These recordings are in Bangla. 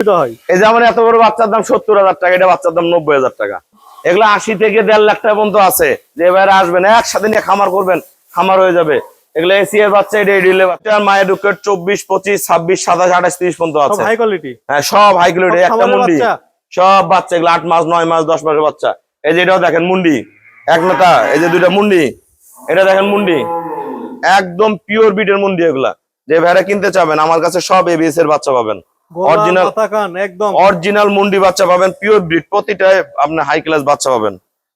সুবিধা এই যে আমার এত বড় বাচ্চার দাম সত্তর হাজার টাকা এটা বাচ্চার দাম নব্বই হাজার টাকা। এগুলো আশি থেকে দেড় লাখ টাকা পর্যন্ত আছে। যে এবারে আসবেন একসাথে নিয়ে খামার করবেন খামার হয়ে যাবে। এগুলো এসি এর বাচ্চা এটা এডিলে বাচ্চা। মায়ের রুকেট চব্বিশ পঁচিশ ছাব্বিশ সাতাশ আঠাশ তিরিশ পর্যন্ত আছে। হাই কোয়ালিটি হ্যাঁ সব হাই কিলো একটা মুন্ডি। সব বাচ্চা এগুলো আট মাস নয় মাস দশ মাসের বাচ্চা। এই যে এটাও দেখেন মুন্ডি। এক এই যে দুইটা মুন্ডি। এটা দেখেন মুন্ডি। একদম পিওর বিটের মুন্ডি এগুলা। যে ভেড়া কিনতে চাবেন আমার কাছে সব এবিএস এর বাচ্চা পাবেন। অরিজিনাল একদম। অরিজিনাল মুন্ডি বাচ্চা পাবেন পিওর ব্রিড প্রতিটায় আপনি হাই ক্লাস বাচ্চা পাবেন।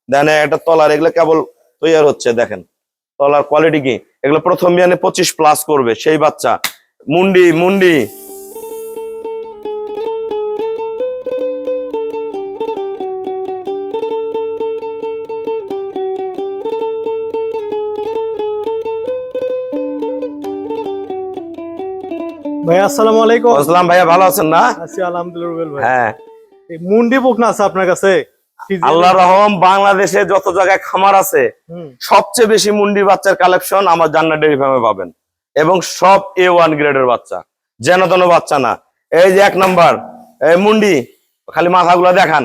দেন একটা তলার এগুলো কেবল তৈরি হচ্ছে দেখেন। তলার কোয়ালিটি কি? এগুলো প্রথম বিয়ানে পঁচিশ প্লাস করবে সেই বাচ্চা। মুন্ডি মুন্ডি। ভাই আসসালামু আলাইকুম। আসলাম ভাইয়া ভালো আছেন না? আছি আলহামদুলিল্লাহ ভাই। হ্যাঁ। এই মুন্ডি বুক আছে আপনার কাছে? আল্লাহ রহম বাংলাদেশে যত জায়গায় খামার আছে সবচেয়ে বেশি মুন্ডি বাচ্চার কালেকশন আমার জান্নাত ডেয়ারি ফার্মে পাবেন। এবং সব এ ওয়ান গ্রেডের বাচ্চা। যেন তেন বাচ্চা না। এই যে এক নাম্বার এই মুন্ডি খালি মাথাগুলো দেখান।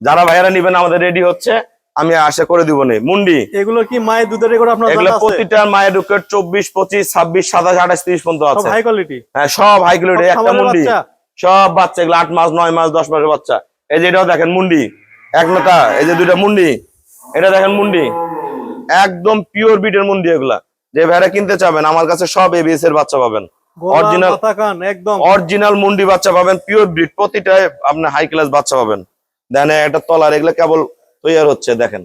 যারা ভাইয়ারা নিবেন আমাদের রেডি হচ্ছে। আমি আশা করে দিব নে মুন্ডি এগুলো কি মায়ের দুধের রেকর্ড আপনার এগুলো প্রতিটা মায়ের রুকেট চব্বিশ পঁচিশ ছাব্বিশ সাতাশ আঠাশ তিরিশ পর্যন্ত সব আছে। হাই কোয়ালিটি হ্যাঁ সব হাই কিলো একটা মুন্ডি সব বাচ্চা এগুলো আট মাস নয় মাস দশ মাসের বাচ্চা। এই যে এটাও দেখেন মুন্ডি এক নটা এই যে দুইটা মুন্ডি এটা দেখেন মুন্ডি। একদম পিওর বিটের মুন্ডি এগুলা। যে ভেড়া কিনতে চাবেন আমার কাছে সব এবিএস এর বাচ্চা পাবেন। অরিজিনাল একদম। অরিজিনাল মুন্ডি বাচ্চা পাবেন পিওর ব্রিড প্রতিটায় আপনি হাই ক্লাস বাচ্চা পাবেন। দেন একটা তলার এগুলো কেবল তৈরি হচ্ছে দেখেন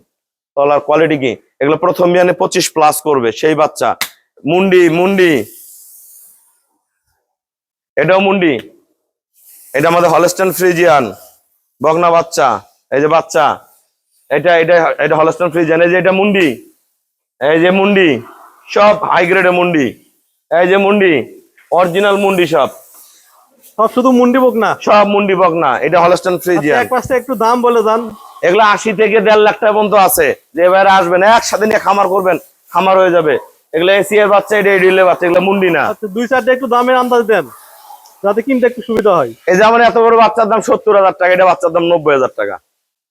তলার কোয়ালিটি কি? এগুলো প্রথম বিয়ানে পঁচিশ প্লাস করবে সেই বাচ্চা। মুন্ডি মুন্ডি। এটাও মুন্ডি। এটা আমাদের হলস্টেন ফ্রিজিয়ান বগনা বাচ্চা। এই যে বাচ্চা এটা এটা এটা হলস্টেন ফ্রিজিয়ান এই যে এটা মুন্ডি। এই যে মুন্ডি সব হাই গ্রেডের মুন্ডি। এই যে মুন্ডি অরিজিনাল মুন্ডি সব। সব শুধু মুন্ডি বুক না সব মুন্ডি বকনা এটা হলস্টেন আচ্ছা, ফ্রিজিয়ান এক পাশে একটু দাম বলে যান। এগুলো আশি থেকে দেড় লাখ টাকা পর্যন্ত আছে। যে এবারে আসবেন একসাথে নিয়ে খামার করবেন খামার হয়ে যাবে। এগুলো এসি এর বাচ্চা এটা এডিলে বাচ্চা এগুলো মুন্ডি না। আচ্ছা দুই চারটে একটু দামের আন্দাজ দেন যাতে কিনতে একটু সুবিধা হয়। এই যে আমার এত বড় বাচ্চার দাম সত্তর হাজার টাকা এটা বাচ্চার দাম নব্বই হাজার টাকা।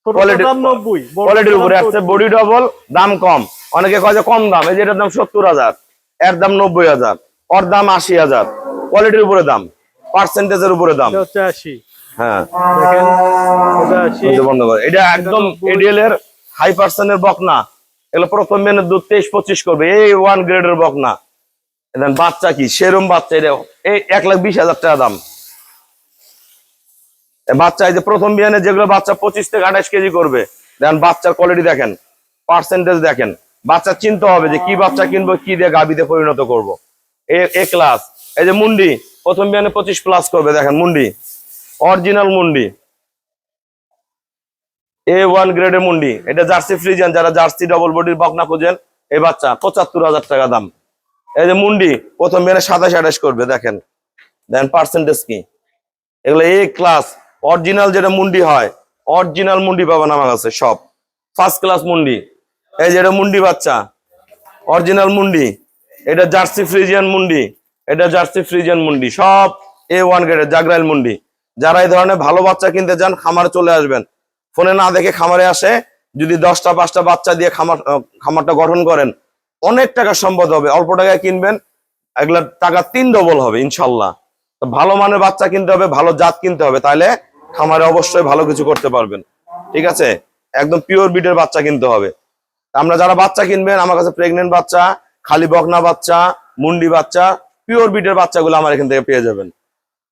কোয়ালিটির উপরে আসছে বডি ডবল দাম কম। অনেকে কয় যে কম দাম এই যে এটার দাম সত্তর হাজার এর দাম নব্বই হাজার ওর দাম আশি হাজার। কোয়ালিটির উপরে দাম পার্সেন্টেজের উপরে দাম। হচ্ছে আশি। হ্যাঁ। দেখেন এটা আশি এই যে বন্ধ। করে এটা একদম এডিএল এর হাই পার্সেন্টের বকনা। এগুলো প্রথম মেনের দুধ তেইশ পঁচিশ করবে। এই ওয়ান গ্রেডের বকনা। দেন বাচ্চা কি? সেরম বাচ্চা। এটা এই এক লাখ বিশ হাজার টাকা দাম। বাচ্চা এই যে প্রথম বিয়ানে যেগুলো বাচ্চা পঁচিশ থেকে আঠাশ কেজি করবে দেন বাচ্চার কোয়ালিটি দেখেন পার্সেন্টেজ দেখেন। বাচ্চা চিন্তা হবে যে কি বাচ্চা কিনবো কি দিয়ে গাবিতে পরিণত করব। এ ক্লাস এই যে মুন্ডি প্রথম বিয়ানে পঁচিশ প্লাস করবে দেখেন মুন্ডি। অরিজিনাল মুন্ডি। এ ওয়ান গ্রেডের মুন্ডি। এটা জার্সি ফ্রিজিয়ান, যারা জার্সি ডবল বডির বকনা খুঁজেন, এই বাচ্চা পঁচাত্তর হাজার টাকা দাম। এই যে মুন্ডি, প্রথম বিয়ানে সাতাশ আঠাশ করবে, দেখেন। দেন পার্সেন্টেজ কি? এগুলো এ ক্লাস অরিজিনাল যেটা মুন্ডি হয় অরিজিনাল মুন্ডি পাবেন আমার কাছে, সব। ফার্স্ট ক্লাস মুন্ডি। এই যে এটা মুন্ডি বাচ্চা অরিজিনাল মুন্ডি। এটা জার্সি ফ্রিজিয়ান মুন্ডি। এটা জার্সি ফ্রিজিয়ান মুন্ডি, সব এ ওয়ান গ্রেডের জাগরাইল মুন্ডি। যারা এই ধরনের ভালো বাচ্চা কিনতে চান, খামারে চলে আসবেন। ফোনে না দেখে খামারে আসে, যদি দশটা, পাঁচটা বাচ্চা দিয়ে খামার খামারটা গঠন করেন, অনেক টাকা সম্পদ হবে। অল্প টাকায় কিনবেন এগুলা টাকা তিন ডবল হবে, ইনশাল্লাহ। ভালো মানের বাচ্চা কিনতে হবে, ভালো জাত কিনতে হবে, তাহলে খামারে অবশ্যই ভালো কিছু করতে পারবেন। ঠিক আছে? একদম পিওর বিটের বাচ্চা কিনতে হবে। আমরা যারা বাচ্চা কিনবেন, আমার কাছে প্রেগনেন্ট বাচ্চা, খালি বকনা বাচ্চা, মুন্ডি বাচ্চা পিওর বিটের বাচ্চাগুলো আমার এখান থেকে পেয়ে যাবেন।